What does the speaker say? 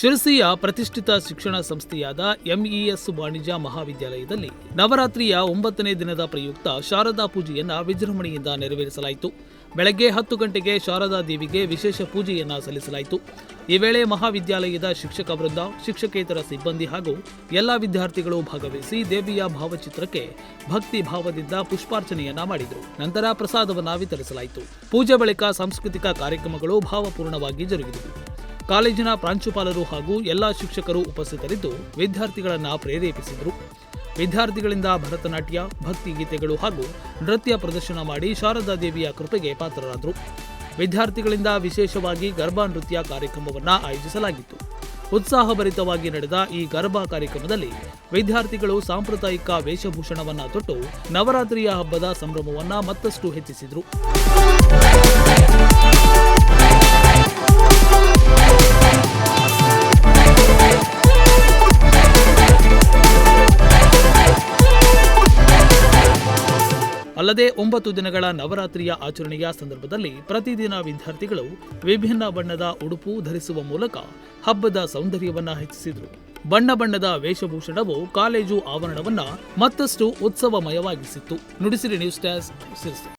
ಶಿರಸಿಯ ಪ್ರತಿಷ್ಠಿತ ಶಿಕ್ಷಣ ಸಂಸ್ಥೆಯಾದ ಎಂಇಎಸ್ ವಾಣಿಜ್ಯ ಮಹಾವಿದ್ಯಾಲಯದಲ್ಲಿ ನವರಾತ್ರಿಯ ಒಂಬತ್ತನೇ ದಿನದ ಪ್ರಯುಕ್ತ ಶಾರದಾ ಪೂಜೆಯನ್ನ ವಿಜೃಂಭಣೆಯಿಂದ ನೆರವೇರಿಸಲಾಯಿತು. ಬೆಳಗ್ಗೆ ಹತ್ತು ಗಂಟೆಗೆ ಶಾರದಾ ದೇವಿಗೆ ವಿಶೇಷ ಪೂಜೆಯನ್ನ ಸಲ್ಲಿಸಲಾಯಿತು. ಈ ವೇಳೆ ಮಹಾವಿದ್ಯಾಲಯದ ಶಿಕ್ಷಕ ವೃಂದ, ಶಿಕ್ಷಕೇತರ ಸಿಬ್ಬಂದಿ ಹಾಗೂ ಎಲ್ಲ ವಿದ್ಯಾರ್ಥಿಗಳು ಭಾಗವಹಿಸಿ ದೇವಿಯ ಭಾವಚಿತ್ರಕ್ಕೆ ಭಕ್ತಿ ಭಾವದಿಂದ ಪುಷ್ಪಾರ್ಚನೆಯನ್ನ ಮಾಡಿದರು. ನಂತರ ಪ್ರಸಾದವನ್ನು ವಿತರಿಸಲಾಯಿತು. ಪೂಜೆ ಬಳಿಕ ಸಾಂಸ್ಕೃತಿಕ ಕಾರ್ಯಕ್ರಮಗಳು ಭಾವಪೂರ್ಣವಾಗಿ ಜರುಗಿದವು. ಕಾಲೇಜಿನ ಪ್ರಾಂಶುಪಾಲರು ಹಾಗೂ ಎಲ್ಲಾ ಶಿಕ್ಷಕರು ಉಪಸ್ಥಿತರಿದ್ದು ವಿದ್ಯಾರ್ಥಿಗಳನ್ನು ಪ್ರೇರೇಪಿಸಿದರು. ವಿದ್ಯಾರ್ಥಿಗಳಿಂದ ಭರತನಾಟ್ಯ, ಭಕ್ತಿ ಗೀತೆಗಳು ಹಾಗೂ ನೃತ್ಯ ಪ್ರದರ್ಶನ ಮಾಡಿ ಶಾರದಾ ದೇವಿಯ ಕೃಪೆಗೆ ಪಾತ್ರರಾದರು. ವಿದ್ಯಾರ್ಥಿಗಳಿಂದ ವಿಶೇಷವಾಗಿ ಗರ್ಭಾ ನೃತ್ಯ ಕಾರ್ಯಕ್ರಮವನ್ನ ಆಯೋಜಿಸಲಾಗಿತ್ತು. ಉತ್ಸಾಹಭರಿತವಾಗಿ ನಡೆದ ಈ ಗರ್ಭಾ ಕಾರ್ಯಕ್ರಮದಲ್ಲಿ ವಿದ್ಯಾರ್ಥಿಗಳು ಸಾಂಪ್ರದಾಯಿಕ ವೇಷಭೂಷಣವನ್ನ ತೊಟ್ಟು ನವರಾತ್ರಿಯ ಹಬ್ಬದ ಸಂಭ್ರಮವನ್ನ ಮತ್ತಷ್ಟು ಹೆಚ್ಚಿಸಿದರು. ಅಲ್ಲದೆ ಒಂಬತ್ತು ದಿನಗಳ ನವರಾತ್ರಿಯ ಆಚರಣೆಯ ಸಂದರ್ಭದಲ್ಲಿ ಪ್ರತಿದಿನ ವಿದ್ಯಾರ್ಥಿಗಳು ವಿಭಿನ್ನ ಬಣ್ಣದ ಉಡುಪು ಧರಿಸುವ ಮೂಲಕ ಹಬ್ಬದ ಸೌಂದರ್ಯವನ್ನು ಹೆಚ್ಚಿಸಿದರು. ಬಣ್ಣ ಬಣ್ಣದ ವೇಷಭೂಷಣವು ಕಾಲೇಜು ಆವರಣವನ್ನ ಮತ್ತಷ್ಟು ಉತ್ಸವಮಯವಾಗಿಸಿತ್ತು. Nudisiri news desk